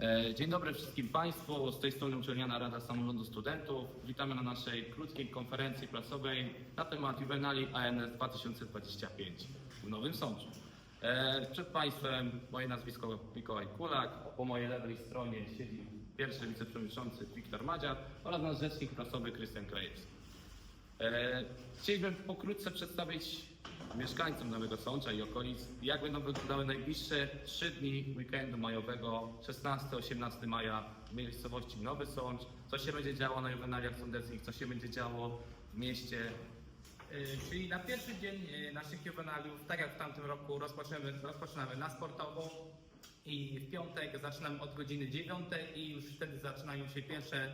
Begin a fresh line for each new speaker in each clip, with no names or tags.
E, Dzień dobry wszystkim Państwu, z tej strony Uczelniana Rada Samorządu Studentów. Witamy na naszej krótkiej konferencji prasowej na temat Juvenali ANS 2025 w Nowym Sączu. E, Przed Państwem moje nazwisko Mikołaj Kulak, po mojej lewej stronie siedzi pierwszy wiceprzewodniczący Wiktor Madziar oraz nasz rzecznik prasowy Krystian Krajewski. E, Chcieliśmy pokrótce przedstawić mieszkańcom Nowego Sącza i okolic, jak będą wyglądały najbliższe trzy dni weekendu majowego 16-18 maja w miejscowości Nowy Sącz, co się będzie działo na juwenaliach sądeckich, co się będzie działo w mieście.
Y, Czyli na pierwszy dzień y, naszych juwenaliów, tak jak w tamtym roku, rozpoczynamy, rozpoczynamy na sportowo i w piątek zaczynamy od godziny 9 i już wtedy zaczynają się pierwsze,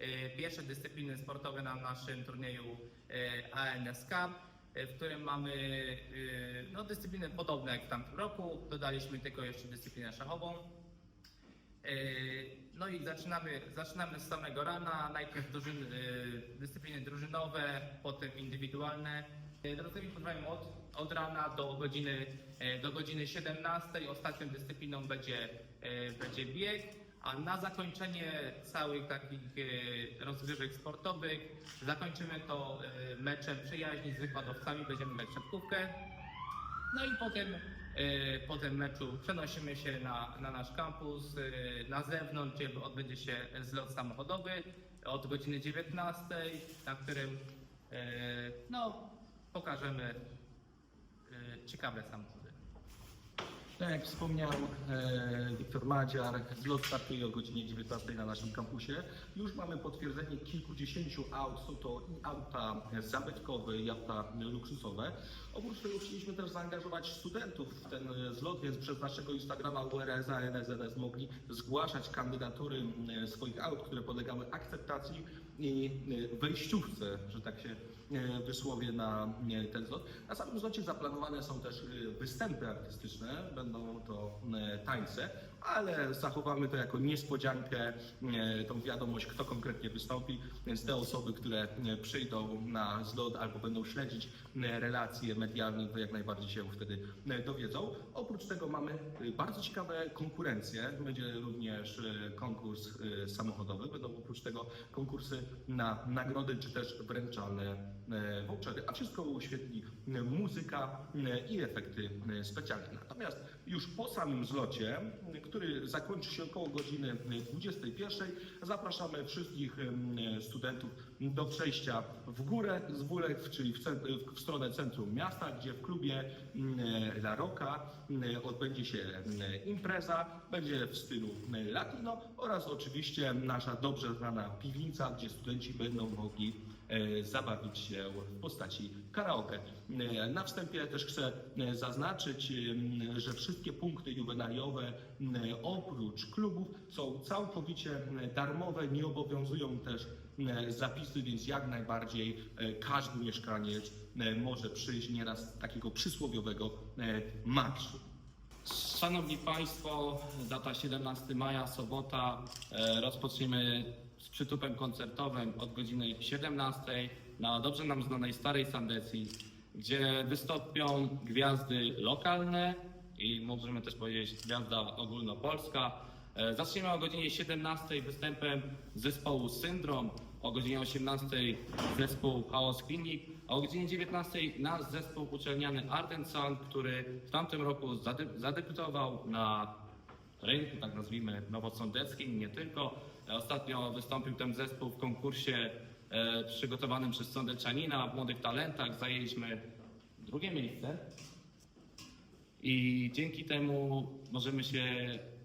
y, pierwsze dyscypliny sportowe na naszym turnieju ANS Cup, w którym mamy y, no, dyscypliny podobne jak w tamtym roku. Dodaliśmy tylko jeszcze dyscyplinę szachową. Yy, No i zaczynamy, zaczynamy z samego rana, najpierw drużyn, yy, dyscypliny drużynowe, potem indywidualne. Rozgrywki trwają od, od rana do godziny, do godziny 17. Ostatnią dyscypliną będzie, będzie bieg, a na zakończenie całych takich yy, rozgrywek sportowych zakończymy to yy, meczem przyjaźni z wykładowcami, będziemy mieć siatkówkę. No i potem, e, po tym meczu przenosimy się na, na nasz kampus, e, na zewnątrz, gdzie odbędzie się zlot samochodowy od godziny 19, na którym e, no, pokażemy e, ciekawe samochody.
Tak jak wspomniał e, Wiktor Madziar, zlot startuje o godzinie 19 na naszym kampusie. Już mamy potwierdzenie kilkudziesięciu aut. Są to auta zabytkowe, i auta luksusowe. Oprócz tego chcieliśmy też zaangażować studentów w ten zlot, więc przez naszego Instagrama URS, mogli zgłaszać kandydatury e, swoich aut, które podlegały akceptacji i e, wejściówce, że tak się e, wysłowię na e, ten zlot. Na samym zlocie zaplanowane są też występy artystyczne, będą to tańce, ale zachowamy to jako niespodziankę, tą wiadomość, kto konkretnie wystąpi, więc te osoby, które przyjdą na zlot albo będą śledzić relacje medialne, to jak najbardziej się wtedy dowiedzą. Oprócz tego mamy bardzo ciekawe konkurencje, będzie również konkurs samochodowy, będą oprócz tego konkursy na nagrody czy też wręczalne e, vouchery, a wszystko uświetli e, muzyka e, i efekty specjalne. Natomiast już po samym zlocie, który zakończy się około godziny e, 21, zapraszamy wszystkich studentów do przejścia w górę z Wólek, czyli w, w stronę centrum miasta, gdzie w klubie e, La Roca e, odbędzie się e, impreza, będzie w stylu latino oraz oczywiście nasza dobrze znana piwnica, gdzie studenci będą mogli zabawić się w postaci karaoke. E, Na wstępie też chcę e, zaznaczyć, e, że wszystkie punkty juwenaliowe e, oprócz klubów są całkowicie e, darmowe, nie obowiązują też e, zapisy, więc jak najbardziej e, każdy mieszkaniec e, może przyjść nieraz takiego przysłowiowego e, marszu.
Szanowni Państwo, data 17 maja, sobota, e, rozpoczniemy z przytupem koncertowym od godziny 17 na dobrze nam znanej Starej Sandecji, gdzie wystąpią gwiazdy lokalne i możemy też powiedzieć gwiazda ogólnopolska. E, Zaczniemy o godzinie 17 występem zespołu Syndrom, o godzinie 18 zespół Chaos Clinic, a o godzinie 19 nasz zespół uczelniany Sound, który w tamtym roku zade- zadebiutował na rynku, tak nazwijmy, nowosądeckim, nie tylko. Ostatnio wystąpił ten zespół w konkursie e, przygotowanym przez Sądeczanina w Młodych Talentach. Zajęliśmy drugie miejsce. I dzięki temu możemy się,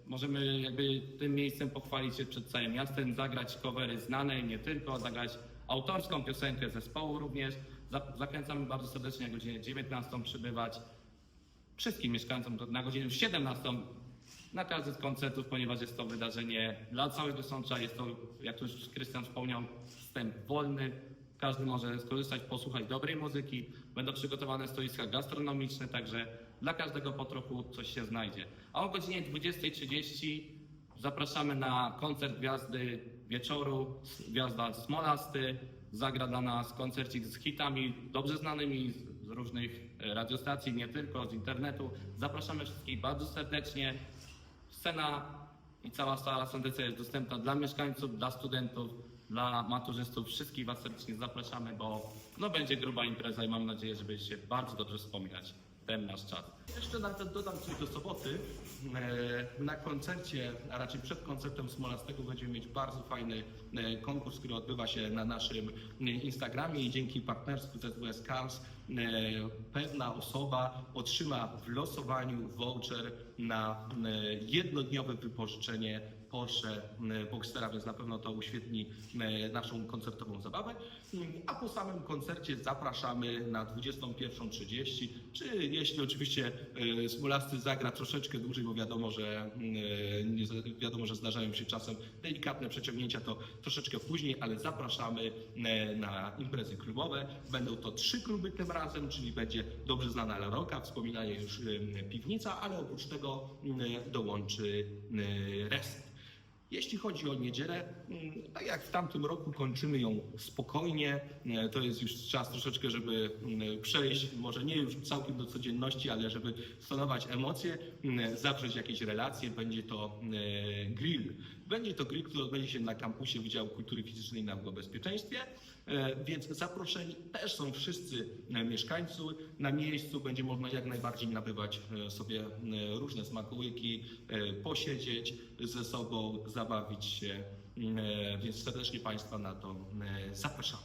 możemy jakby tym miejscem pochwalić się przed całym miastem, zagrać covery znane nie tylko, zagrać autorską piosenkę zespołu również. Za- Zachęcamy bardzo serdecznie na godzinę 19 przybywać wszystkim mieszkańcom na godzinę 17 na każdy z koncertów, ponieważ jest to wydarzenie dla całego Sącza. Jest to, jak już Krystian wspomniał, wstęp wolny. Każdy może skorzystać, posłuchać dobrej muzyki. Będą przygotowane stoiska gastronomiczne, także dla każdego po trochu coś się znajdzie. A o godzinie 20.30 zapraszamy na koncert Gwiazdy Wieczoru. Gwiazda Smolasty zagra dla nas koncercik z hitami dobrze znanymi z- różnych e, radiostacji, nie tylko z internetu. Zapraszamy wszystkich bardzo serdecznie. Scena i cała sala Sandecja jest dostępna dla mieszkańców, dla studentów, dla maturzystów. Wszystkich Was serdecznie zapraszamy, bo no, będzie gruba impreza i mam nadzieję, że będziecie bardzo dobrze wspominać ten nasz czas.
Jeszcze nawet dodam coś do soboty. E, Na koncercie, a raczej przed koncertem Smolastego będziemy mieć bardzo fajny e, konkurs, który odbywa się na naszym e, Instagramie i dzięki partnerstwu z SWS Cars pewna osoba otrzyma w losowaniu voucher na jednodniowe wypożyczenie Porsche e, Boxstera, więc na pewno to uświetni e, naszą koncertową zabawę. A po samym koncercie zapraszamy na 21.30, czy jeśli oczywiście e, Smolasty zagra troszeczkę dłużej, bo wiadomo, że nie, wiadomo, że zdarzają się czasem delikatne przeciągnięcia, to troszeczkę później, ale zapraszamy e, na imprezy klubowe. Będą to trzy kluby tym razem, czyli będzie dobrze znana La Rocca, wspominanie już piwnica, ale oprócz tego dołączy e, Reset. Jeśli chodzi o niedzielę, mm, tak jak w tamtym roku kończymy ją spokojnie, e, to jest już czas troszeczkę, żeby mm, przejść, może nie już całkiem do codzienności, ale żeby stonować emocje, mm, zawrzeć jakieś relacje, będzie to e, grill. Będzie to grill, który odbędzie się na kampusie Wydziału Kultury Fizycznej na Bezpieczeństwie, e, więc zaproszeni też są wszyscy e, mieszkańcy. Na miejscu będzie można jak najbardziej nabywać e, sobie różne smakołyki, posiedzieć ze sobą, zabawić się, e, więc serdecznie Państwa na to e, zapraszam.